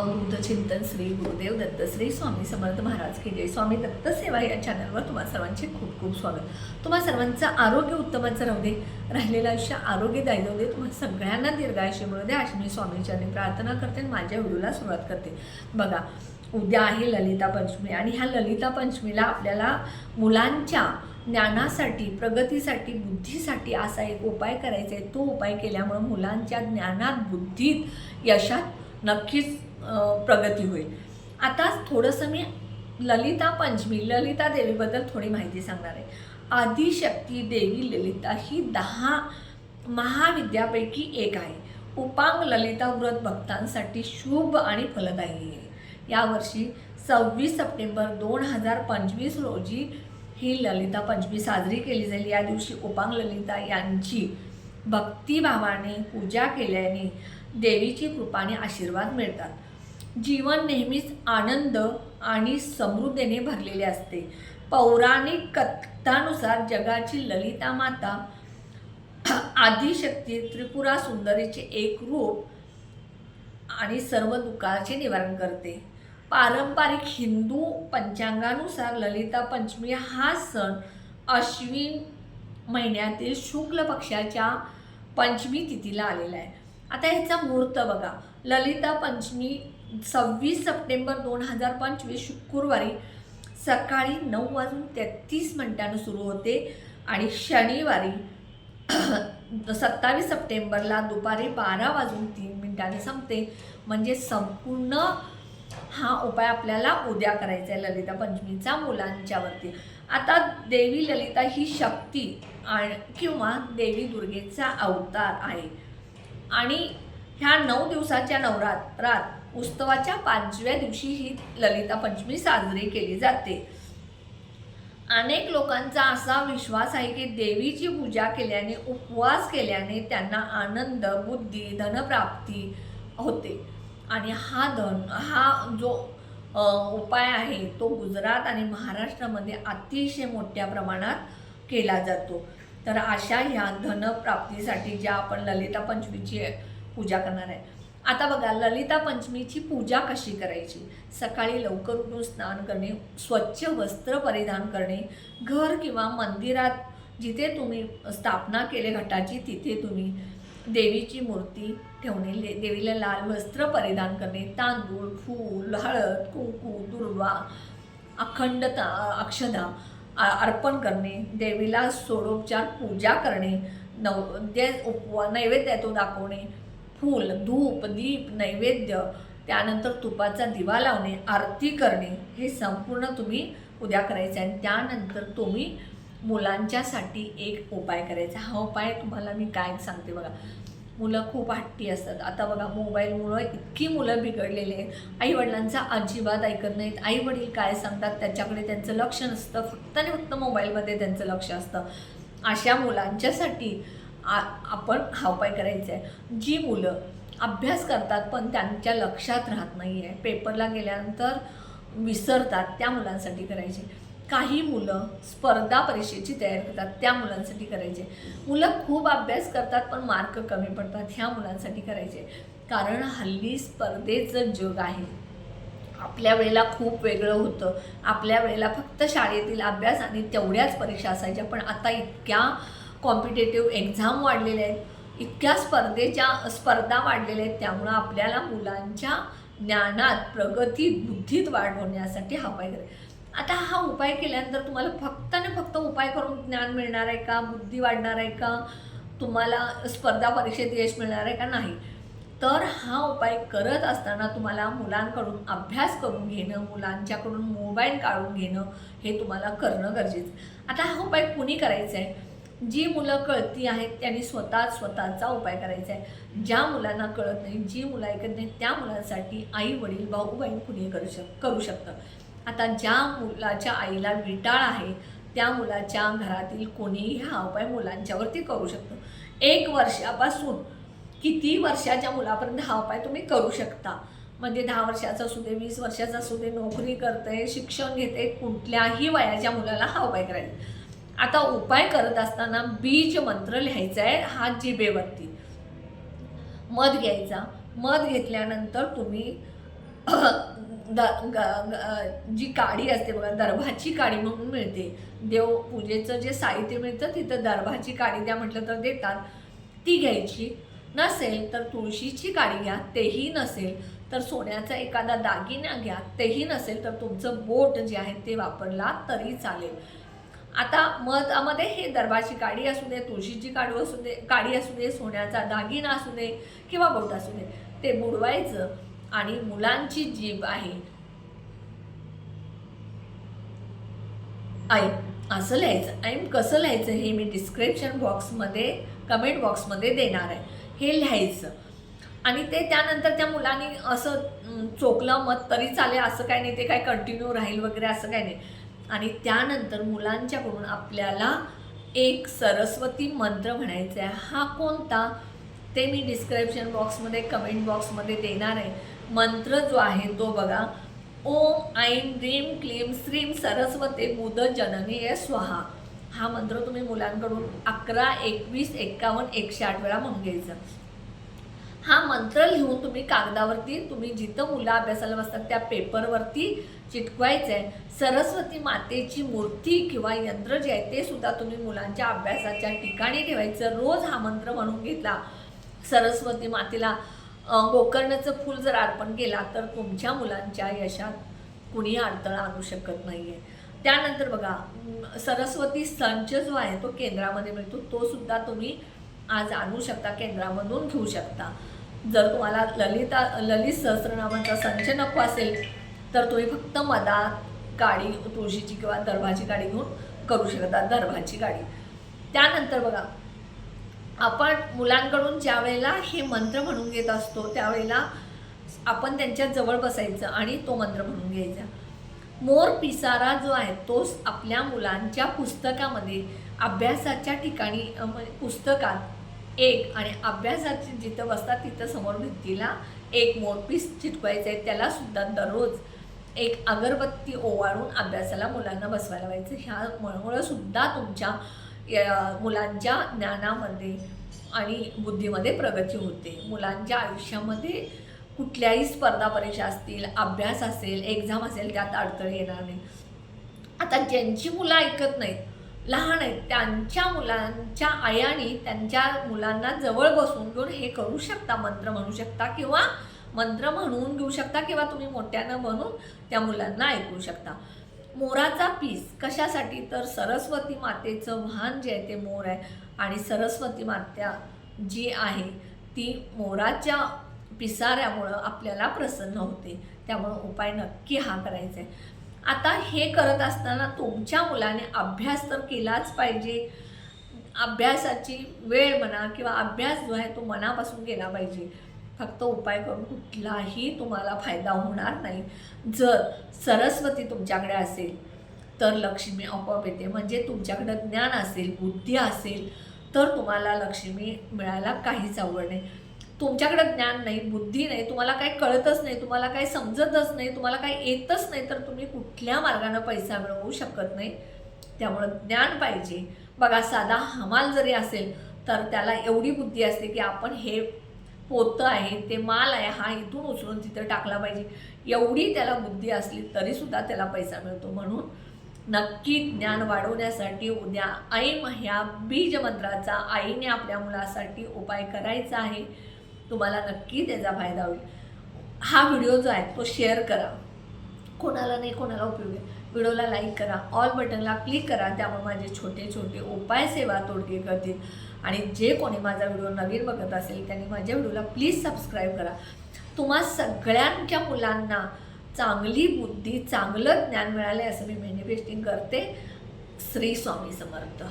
अवधूत चिंतन श्री गुरुदेव दत्त श्री स्वामी समर्थ महाराज की जय. स्वामी दत्त सेवा या चॅनलवर तुम्हा सर्वांचे खूप खूप स्वागत. तुम्हा सर्वांचं आरोग्य उत्तमाचं राहू दे. राहिलेलं आयुष्य आरोग्यदायी जाऊ दे. तुम्हा सगळ्यांना दीर्घायुष्य मिळू दे. अशी मी स्वामीच्या प्रार्थना करते आणि माझ्या व्हिडिओला सुरुवात करते. बघा उद्या आहे ललिता पंचमी आणि ह्या ललिता पंचमीला आपल्याला मुलांच्या ज्ञानासाठी प्रगतीसाठी बुद्धीसाठी असा एक उपाय करायचा आहे. तो उपाय केल्यामुळे मुलांच्या ज्ञानात बुद्धीत यशात नक्कीच प्रगती होईल. आता थोडंसं मी ललिता पंचमी ललिता देवीबद्दल थोडी माहिती सांगणार आहे. आदिशक्ती देवी ललिता ही दहा महाविद्यापैकी एक आहे. उपांग ललिता व्रत भक्तांसाठी शुभ आणि फलदायी आहे. यावर्षी सव्वीस सप्टेंबर दोन हजार पंचवीस रोजी ही ललिता पंचमी साजरी केली जाईल. या दिवशी उपांग ललिता यांची भक्तिभावाने पूजा केल्याने देवीची कृपाने आशीर्वाद मिळतात. जीवन नेहमीच आनंद आणि समृद्धीने भरलेले असते. पौराणिक कथानुसार जगाची ललिता माता आदिशक्ती त्रिपुरा सुंदरीचे एक रूप आणि सर्व दुःखाचे निवारण करते. पारंपरिक हिंदू पंचांगानुसार ललिता पंचमी हा सण अश्विन महिन्यातील शुक्ल पक्षाच्या पंचमी तिथीला आलेला आहे. आता ह्याचा मुहूर्त बघा. ललिता पंचमी सव्वीस सप्टेंबर दोन हजार पंचवीस शुक्रवारी सकाळी नऊ वाजून तेहतीस मिनिटानं सुरू होते आणि शनिवारी सत्तावीस सप्टेंबरला दुपारी बारा वाजून तीन मिनिटांनी संपते. म्हणजे संपूर्ण हा उपाय आपल्याला उद्या करायचा आहे ललिता पंचमीचा मुलांच्यावरती. आता देवी ललिता ही शक्ती आणि किंवा देवी दुर्गेचा अवतार आहे. आणि ह्या नऊ दिवसाच्या नवरात्रात उत्सवाच्या पाचव्या दिवशी ही ललिता पंचमी साजरी केली जाते. अनेक लोकांचा असा विश्वास आहे की देवीची पूजा केल्याने उपवास केल्याने त्यांना आनंद बुद्धी धनप्राप्ती होते. आणि हा धन हा जो उपाय आहे तो गुजरात आणि महाराष्ट्रामध्ये अतिशय मोठ्या प्रमाणात केला जातो. तर अशा ह्या धनप्राप्तीसाठी ज्या आपण ललिता पंचमीची पूजा करणार आहे. आता बघा ललिता पंचमीची पूजा कशी करायची? सकाळी लवकर उठून स्नान करणे स्वच्छ वस्त्र परिधान करणे घर किंवा मंदिरात जिथे तुम्ही स्थापना केले घटाची तिथे तुम्ही देवीची मूर्ती ठेवणे देवीला लाल वस्त्र परिधान करणे तांदूळ फूल हळद कुंकू दुर्वा अखंडता अक्षदा अर्पण करणे देवीला सोडोपचार पूजा करणे नव जे उपवा नैवेद्य तो दाखवणे फूल धूप दीप नैवेद्य त्यानंतर तुपाचा दिवा लावणे आरती करणे हे संपूर्ण तुम्ही उद्या करायचं आणि त्यानंतर तुम्ही मुलांच्यासाठी एक उपाय करायचा. हा उपाय तुम्हाला मी काय सांगते बघा. मुलं खूप हट्टी असतात. आता बघा मोबाईलमुळं इतकी मुलं बिघडलेली आहेत. आईवडिलांचा अजिबात ऐकत नाहीत. आईवडील काय सांगतात? त्याच्याकडे त्यांचं लक्ष नसतं. फक्त आणि फक्त मोबाईलमध्ये त्यांचं लक्ष असतं. अशा मुलांच्यासाठी आ आपण हा उपाय करायचा आहे जी मुलं अभ्यास करतात पण त्यांच्या लक्षात राहत नाही आहे पेपरला गेल्यानंतर विसरतात त्या मुलांसाठी करायचे. काही मुलं स्पर्धा परीक्षेची तयारी करतात त्या मुलांसाठी करायचे. मुलं खूप अभ्यास करतात पण मार्क कमी पडतात ह्या मुलांसाठी करायचे. कारण हल्ली स्पर्धेचं जग आहे. आपल्या वेळेला खूप वेगळं होतं. आपल्या वेळेला फक्त शाळेतील अभ्यास आणि तेवढ्याच परीक्षा असायच्या पण आता इतक्या कॉम्पिटेटिव्ह एक्झाम वाढलेल्या आहेत. इतक्या स्पर्धेच्या स्पर्धा वाढलेल्या आहेत. त्यामुळं आपल्याला मुलांच्या ज्ञानात प्रगतीत बुद्धीत वाढ होण्यासाठी हा उपाय करायचा आता हा उपाय केल्यानंतर तुम्हाला फक्त आणि फक्त उपाय करून ज्ञान मिळणार आहे का? बुद्धी वाढणार आहे का? तुम्हाला स्पर्धा परीक्षेत यश मिळणार आहे का? नाही. तर हा उपाय करत असताना तुम्हाला मुलांकडून अभ्यास करून घेणं मुलांच्याकडून मोबाईल काढून घेणं हे तुम्हाला करणं गरजेचं आता हा उपाय कुणी करायचा आहे? जी मुलं कळती आहेत त्यांनी स्वतः स्वतःचा उपाय करायचा आहे. ज्या मुलांना कळत नाही जी मुलं ऐकत नाही त्या मुलांसाठी आई वडील भाऊ बहीण कुणी करू शक करू शकतं. आता ज्या मुलाच्या आईला विटाळ आहे त्या मुलाच्या घरातील कोणीही हा उपाय मुलांच्यावरती करू शकतं. एक वर्षापासून किती वर्षाच्या मुलापर्यंत हा उपाय तुम्ही करू शकता? म्हणजे दहा वर्षाचा असू दे वीस वर्षाचा असू दे नोकरी करते शिक्षण घेते कुठल्याही वयाच्या मुलाला हा उपाय करायचा. आता उपाय करत असताना बीज मंत्र लिहायचा आहे हात जिभेवरती. मध घ्यायचा. मध घेतल्यानंतर तुम्ही द ग- जी काडी असते बघा दर्भाची काडी म्हणून मिळते. देव पूजेचं जे साहित्य मिळतं तिथं दर्भाची काडी द्या म्हटलं तर देतात. ती घ्यायची नसेल तर तुळशीची काडी घ्या तेही नसेल तर सोन्याचा एखादा दागिना घ्या तेही नसेल तर तुमचं बोट जे आहे ते वापरला तरी चालेल. आता मधामध्ये हे दरबाची काडी असू दे तुळशीची काडू असू दे काडी असू दे सोन्याचा दागिना असू दे किंवा बोट असू दे ते बुडवायचं आणि मुलांची जीभ आहे. आई असं लिहायचं. आणि कसं लिहायचं हे मी डिस्क्रिप्शन बॉक्समध्ये कमेंट बॉक्समध्ये देणार आहे. हे लिहायचं. आणि ते त्यानंतर त्या मुलांनी असं चोकलं मत तरी चालेल असं काही नाही ते काय कंटिन्यू राहील वगैरे असं काही नाही. आणि त्यानंतर मुलांच्याकडून आपल्याला एक सरस्वती मंत्र म्हणायचा आहे. हा कोणता? ते मी डिस्क्रिप्शन बॉक्समध्ये कमेंट बॉक्समध्ये देणार आहे. मंत्र जो आहे तो बघा. ओम ऐं ह्रीं क्लीं श्रीं सरस्वते बुध जननी स्वाहा. हा मंत्र तुम्ही मुलांकडून अकरा एकवीस एक्कावन्न एकशे आठ वेळा म्हणून घ्यायचा हा मंत्र लिहून तुम्ही कागदावरती तुम्ही जिथं मुलं अभ्यासाला बसतात त्या पेपरवरती चिटकवायचं आहे सरस्वती मातेची मूर्ती किंवा यंत्र जे आहे ते सुद्धा तुम्ही मुलांच्या अभ्यासाच्या ठिकाणी ठेवायचं. रोज हा मंत्र म्हणून घेतला. सरस्वती मातेला गोकर्णाचं फूल जर अर्पण केला तर तुमच्या मुलांच्या यशात कुणी अडथळा आणू शकत नाही आहे त्यानंतर बघा सरस्वती संच जो आहे तो केंद्रामध्ये मिळतो. तो सुद्धा तुम्ही आज आणू शकता केंद्रामधून घेऊ शकता. जर तुम्हाला ललिता ललित सहस्रनामांचा संच नको असेल तर तुम्ही फक्त मधात गाडी तुळशीची किंवा दर्भाची गाडी घेऊन करू शकता दर्भाची गाडी. त्यानंतर बघा आपण मुलांकडून ज्या वेळेला हे मंत्र म्हणून घेत असतो त्यावेळेला आपण त्यांच्या जवळ बसायचं आणि तो मंत्र म्हणून घ्यायचा. मोर पिसारा जो आहे तो आपल्या मुलांच्या पुस्तकामध्ये अभ्यासाच्या ठिकाणी म्हणजे पुस्तकात एक आणि अभ्यासाची जिथं बसतात तिथं समोर भिंतीला एक मोरपीस चिटकवायचं आहे. त्याला सुद्धा दररोज एक अगरबत्ती ओवाळून अभ्यासाला मुलांना बसवायला पाहिजे ह्यामुळं सुद्धा तुमच्या मुलांच्या ज्ञानामध्ये आणि बुद्धीमध्ये प्रगती होते. मुलांच्या आयुष्यामध्ये कुठल्याही स्पर्धा परीक्षा असतील अभ्यास असेल एक्झाम असेल त्यात अडथळे येणार नाही आता ज्यांची मुलं ऐकत नाहीत लहान आहेत. त्यांच्या मुलांच्या आयानी त्यांच्या मुलांना जवळ बसून घेऊन हे करू शकता. मंत्र म्हणू शकता किंवा मंत्र म्हणून घेऊ शकता किंवा तुम्ही मोठ्यानं बनून त्या मुलांना ऐकू शकता. मोराचा पीस कशासाठी? तर सरस्वती मातेचं वाहन जे आहे ते मोर आहे. आणि सरस्वती मात्या जी आहे ती मोराच्या पिसाऱ्यामुळं आपल्याला प्रसन्न होते. त्यामुळं उपाय नक्की हा करायचा आहे. आता हे करत असताना तुमच्या मुलाने अभ्यास तर केलाच पाहिजे. अभ्यासाची वेळ म्हणा किंवा अभ्यास जो आहे तो मनापासून केला पाहिजे. फक्त उपाय करून कुठलाही तुम्हाला फायदा होणार नाही. जर सरस्वती तुमच्याकडे असेल तर लक्ष्मी आपोआप येते. म्हणजे तुमच्याकडं ज्ञान असेल बुद्धी असेल तर तुम्हाला लक्ष्मी मिळायला काहीच आवड नाही. तुमच्याकडे ज्ञान नाही बुद्धी नाही तुम्हाला काही कळतच नाही तुम्हाला काही समजतच नाही तुम्हाला काही येतच नाही तर तुम्ही कुठल्या मार्गानं पैसा मिळवू शकत नाही? त्यामुळं ज्ञान पाहिजे. बघा साधा हमाल जरी असेल तर त्याला एवढी बुद्धी असते की आपण हे पोतं आहे ते माल आहे हा इथून उचलून तिथं टाकला पाहिजे. एवढी त्याला बुद्धी असली तरीसुद्धा त्याला पैसा मिळतो. म्हणून नक्की ज्ञान वाढवण्यासाठी उद्या ऐम ह्या बीज मंत्राचा आईने आपल्या मुलासाठी उपाय करायचा आहे. तुम्हाला नक्की त्याचा फायदा होईल. हा व्हिडिओ जो आहे तो शेअर करा. कोणाला नाही कोणाला उपयोग आहे. व्हिडिओला लाईक करा ऑल बटनला क्लिक करा त्यामुळे माझे छोटे छोटे उपाय सेवा तोडगे करतील. आणि जे कोणी माझा व्हिडिओ नवीन बघत असेल त्यांनी माझ्या व्हिडिओला प्लीज सबस्क्राईब करा. तुम्हा सगळ्यांच्या मुलांना चांगली बुद्धी चांगलं ज्ञान मिळाले असं मी मॅनिफेस्टिंग करते. श्री स्वामी समर्थ.